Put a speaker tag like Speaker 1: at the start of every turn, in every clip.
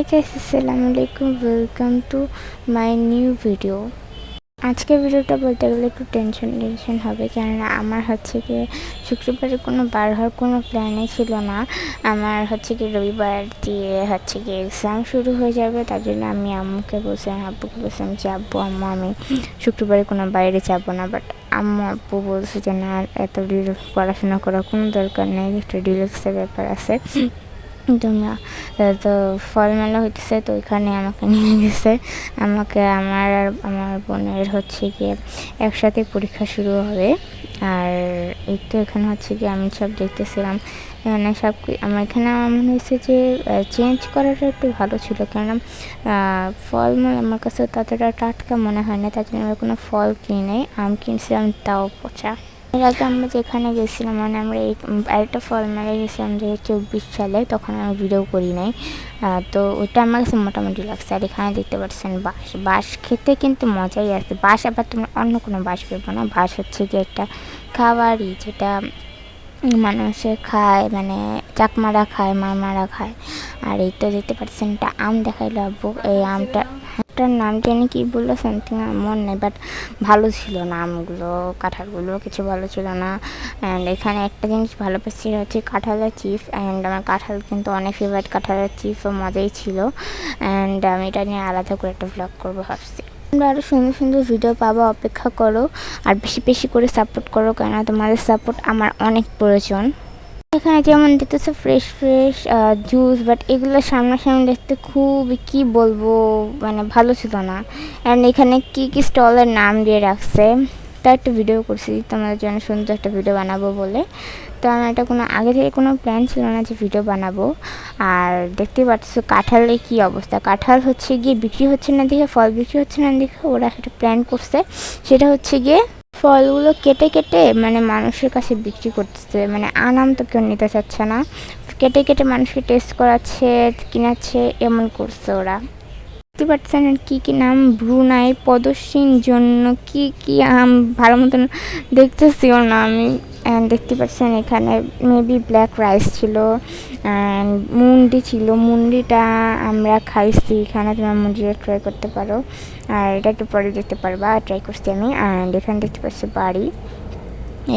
Speaker 1: High guys আসসালামু আলাইকুম welcome to my new video আজকের ভিডিওটা বলতে গেলে একটু টেনশন টেনশন হবে, কেননা আমার হচ্ছে কি শুক্রবারে কোনো বার হওয়ার কোনো প্ল্যানই ছিল না। আমার হচ্ছে কি রবিবার দিয়ে হচ্ছে কি এক্সাম শুরু হয়ে যাবে, তার জন্য আমি আম্মুকে বলছিলাম, আব্বুকে বলছিলাম যে, আব্বু, আম্মু, আমি শুক্রবারে কোনো বাইরে যাব না। বাট আম্মু, আব্বু বলছে যে, না, এত রিল্যাক্স পড়াশোনা করার কোনো দরকার নেই, একটু রিল্যাক্সের ব্যাপার আছে। তোমরা, তো ফলমেলা হইতেছে, তো ওইখানে আমাকে নিয়ে গেছে। আমাকে আমার আর আমার বোনের হচ্ছে গিয়ে একসাথে পরীক্ষা শুরু হবে। আর এই তো এখানে হচ্ছে গিয়ে আমি সব দেখতেছিলাম। এখানে সব আমার এখানে আমার মনে হয়েছে যে চেঞ্জ করাটা একটু ভালো ছিল। কেননা ফলমূল আমার কাছে ততটা টাটকা মনে হয় না। তার জন্য আমি কোনো ফল কিনে নেই। আম কিনছিলাম, তাও পচা। এর আগে আমরা যেখানে গেছিলাম মানে আমরা এই আরেকটা ফল মেলায় গেছিলাম যে চব্বিশ সালে, তখন আমি ভিডিও করি নাই। তো ওইটা আমার কাছে মোটামুটি লাগছে। আর এখানে দেখতে পাচ্ছেন বাঁশ বাঁশ খেতে কিন্তু মজাই আছে বাঁশ আবার তোমরা অন্য কোনো বাঁশ পেবো না। বাঁশ হচ্ছে কি একটা খাবারই যেটা মানুষে খায় মানে চাকমারা খায় মামারা খায়। আর এই তো দেখতে পাচ্ছেন এটা আম দেখাইলো আব্বু। এই আমটা একটার নাম জানি কি বলল সামথিং মন নেই বাট ভালো ছিল না আমগুলো কাঁঠালগুলো কিছু ভালো ছিল না। অ্যান্ড এখানে একটা জিনিস ভালো পাচ্ছি হচ্ছে কাঁঠালের চিপস অ্যান্ড আমার কাঁঠাল কিন্তু অনেক ফেভারিট কাঁঠালের চিপসও মজাই ছিল। অ্যান্ড আমি এটা নিয়ে আলাদা করে একটা ব্লগ করব ভাবছি। তোমরা আরও সুন্দর সুন্দর ভিডিও পাবো, অপেক্ষা করো, আর বেশি বেশি করে সাপোর্ট করো কেন তোমাদের সাপোর্ট আমার অনেক প্রয়োজন। এখানে যেমন দেখতেছে ফ্রেশ ফ্রেশ জুস বাট এগুলো সামনাসামনি দেখতে খুবই, কি বলব মানে ভালো ছিল না। অ্যান্ড এখানে কি কি স্টলের নাম দিয়ে রাখছে, তা একটা ভিডিও করছি, তোমাদের জন্য সুন্দর একটা ভিডিও বানাবো বলে। তো আমার এটা কোনো, আগে থেকে কোনো প্ল্যান ছিল না যে ভিডিও বানাবো। আর দেখতে পাচ্ছ কাঁঠালের কি অবস্থা? কাঁঠাল হচ্ছে গিয়ে বিক্রি হচ্ছে না দেখে, ফল বিক্রি হচ্ছে না দেখে ওরা একটা প্ল্যান করছে। সেটা হচ্ছে গিয়ে ফলগুলো কেটে কেটে মানে মানুষের কাছে বিক্রি করতেছে মানে আনাম তো কেউ নিতে চাচ্ছে না। কেটে কেটে মানুষকে টেস্ট করাচ্ছে, কিনাচ্ছে, এমন করছে ওরা। দেখতে পাচ্ছেন কী কী নাম? ব্রুনাই প্রদর্শনীর জন্য কি কি আম? ভালো মতন দেখতেছিও না আমি। অ্যান্ড দেখতে পাচ্ছেন এখানে মেবি ব্ল্যাক রাইস ছিল অ্যান্ড মুন্ডি ছিল। মুন্ডিটা আমরা খাইছি, এখানে তোমরা মুন্ডিটা ট্রাই করতে পারো। আর এটা একটু পরে দেখতে পারবা ট্রাই করছি আমি। অ্যান্ড এখানে দেখতে পাচ্ছি বাড়ি।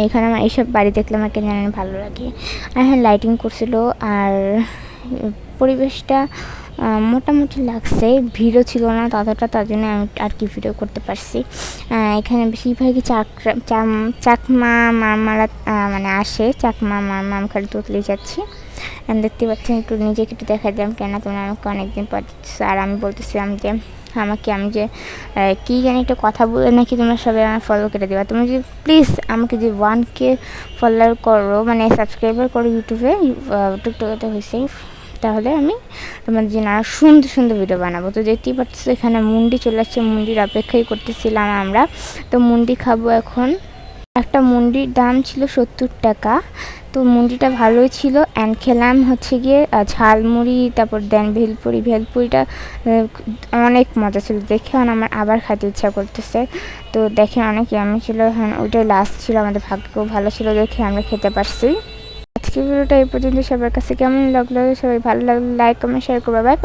Speaker 1: এখানে আমার এইসব বাড়ি দেখলে আমাকে জানেন ভালো লাগে। আর হ্যাঁ লাইটিং করছিল। আর পরিবেশটা মোটামুটি লাগছে। ভিড়ও ছিল না ততটা, তার জন্য আমি আর কি ভিডিও করতে পারছি। এখানে বেশিরভাগই চাক চাকমা, মামারা মানে আসে। চাকমা, মামা খালি তুতলে যাচ্ছি। দেখতে পাচ্ছেন, একটু নিজেকে একটু দেখা দিলাম কেন তোমরা আমাকে অনেকদিন পর আর আমি বলতেছিলাম যে, আমাকে আমি যে কী জানি একটা কথা বলে নাকি তোমরা সবাই আমার ফলো করে দেবা। তুমি যদি প্লিজ আমাকে যে ওয়ান কে ফলোয়ার করো মানে সাবস্ক্রাইবার করো ইউটিউবে টিকটকে হয়েছে তাহলে আমি তোমার জন্য আরও সুন্দর সুন্দর ভিডিও বানাবো। তো দেখতেই পাচ্ছ এখানে মুন্ডি চলে আসছে, মুন্ডির অপেক্ষাই করতেছিলাম আমরা। তো মুন্ডি খাব এখন। একটা মুন্ডির দাম ছিল সত্তর টাকা। তো মুন্ডিটা ভালোই ছিল। অ্যান্ড খেলাম হচ্ছে গিয়ে ঝালমুড়ি, তারপর দেন ভেলপুরি। ভেলপুরিটা অনেক মজা ছিল। দেখে আমার আবার খেতে ইচ্ছা করতেছে। তো দেখে অনেক আমি ছিল। হ্যাঁ ওইটাই লাস্ট ছিল। আমাদের ভাগ্য ভালো ছিল দেখে আমরা খেতে পারছি। আজকের ভিডিওটা এই পর্যন্ত সবার কাছে কেমন লাগল? সবাই ভালো লাগল লাইক কমেন্ট শেয়ার করবে। বাই